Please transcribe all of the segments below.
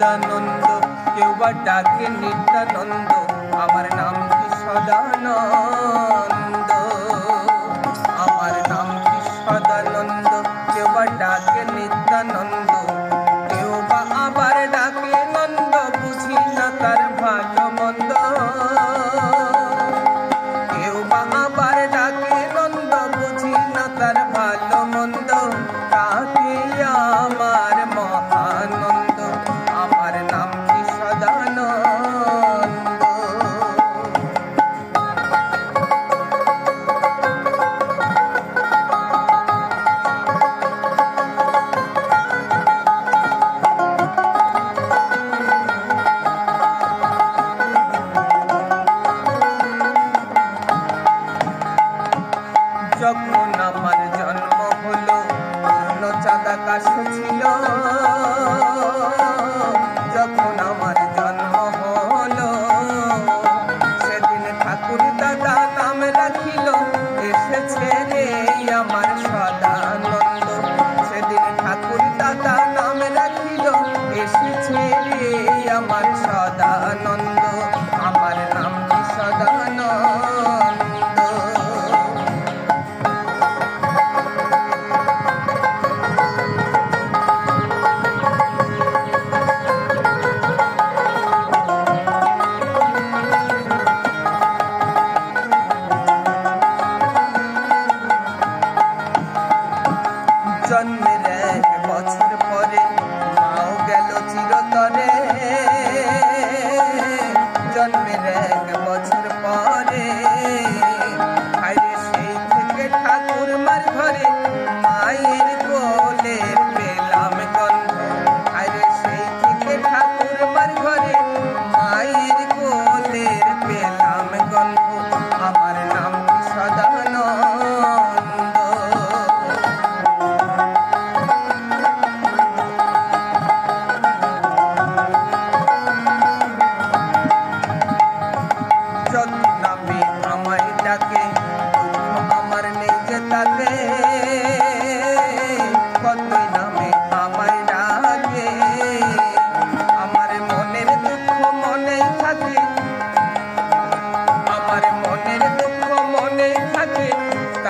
সদানন্দ কেউ বা ডাকে নিত্যানন্দ।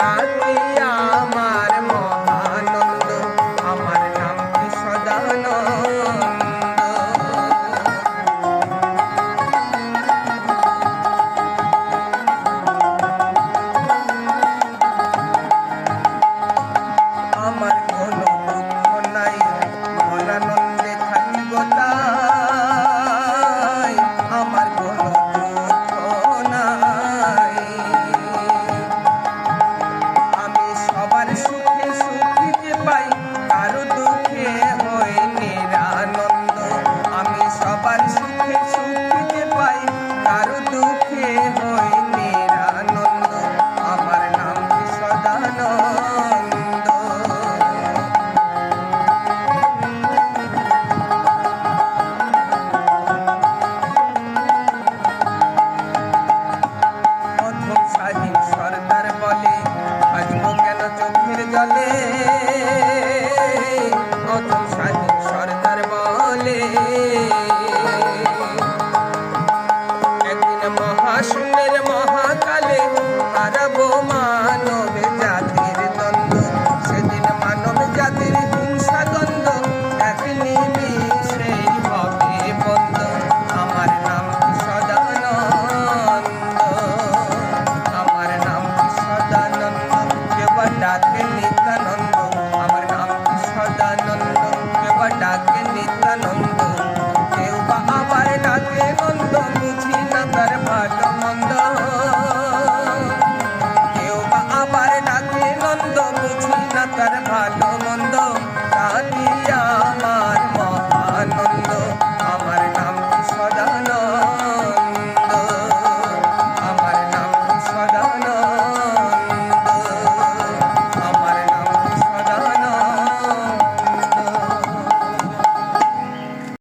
잘 ডাকে নিত্যানন্দ। আমার নাম কি সদানন্দ। কেবা ডাকে নিত্যানন্দ।